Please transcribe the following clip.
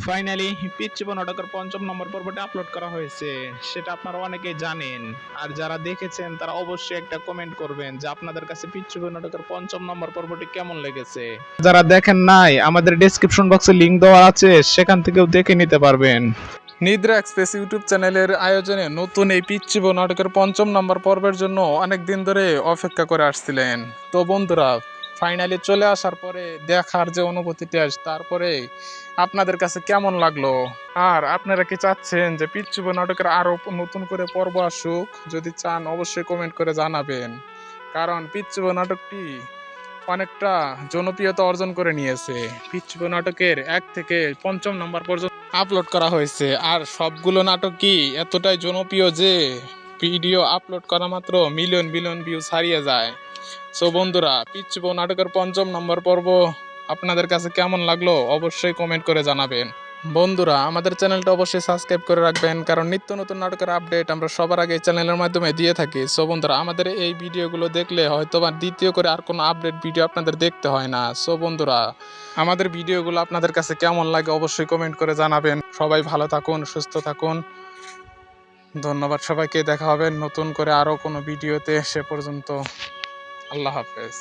Finally পিচ্চিপো নাটকের পঞ্চম নম্বর পর্বটি আপলোড করা হয়েছে। সেটা আপনারা অনেকেই জানেন। আর যারা দেখেছেন, তারা অবশ্যই একটা কমেন্ট করবেন যে আপনাদের কাছে পিচ্চিপো নাটকের পঞ্চম নম্বর পর্বটি কেমন লেগেছে। যারা দেখেন নাই, আমাদের ডেসক্রিপশন বক্সে লিংক দেওয়া আছে, সেখান থেকেও দেখে নিতে পারবেন। নিদ্রা এক্সপ্রেস ইউটিউব চ্যানেলের আয়োজনে নতুন এই পিচ্চিব নাটকের পঞ্চম নম্বর পর্বের জন্য অনেক দিন ধরে অপেক্ষা করে আসছিলেন। তো বন্ধুরা ফাইনালি চলে আসার পরে দেখার যে অনুভূতিটি তারপরে আপনাদের কাছে কেমন লাগল? আর আপনারা কি চাচ্ছেন যে পিচ্ছুব নাটকের আরও নতুন করে পর্ব আসুক? যদি চান অবশ্যই কমেন্ট করে জানাবেন। কারণ পিচ্ছুব নাটকটি অনেকটা জনপ্রিয়তা অর্জন করে নিয়েছে। পিচ্ছুব নাটকের এক থেকে পঞ্চম নম্বর পর্যন্ত আপলোড করা হয়েছে। আর সবগুলো নাটকই এতটাই জনপ্রিয় যে ভিডিও আপলোড করা মাত্র মিলিয়ন বিলিয়ন ভিউজ হারিয়ে যায়। সো বন্ধুরা পিচ্ছিব নাটকের পঞ্চম নম্বর পর্ব আপনাদের কাছে কেমন লাগল অবশ্যই কমেন্ট করে জানাবেন। বন্ধুরা, আমাদের চ্যানেলটা অবশ্যই সাবস্ক্রাইব করে রাখবেন, কারণ নিত্য নতুন নাটকের আপডেট আমরা সবার আগে চ্যানেলের মাধ্যমে দিয়ে থাকি। সো বন্ধুরা, আমাদের এই ভিডিওগুলো দেখলে হয়তো বা দ্বিতীয় করে আর কোনো আপডেট ভিডিও আপনাদের দেখতে হয় না। সো বন্ধুরা, আমাদের ভিডিওগুলো আপনাদের কাছে কেমন লাগে অবশ্যই কমেন্ট করে জানাবেন। সবাই ভালো থাকুন, সুস্থ থাকুন। ধন্যবাদ সবাইকে, দেখা হবে নতুন করে আরও কোনো ভিডিওতে। সে পর্যন্ত আল্লাহ হাফেজ।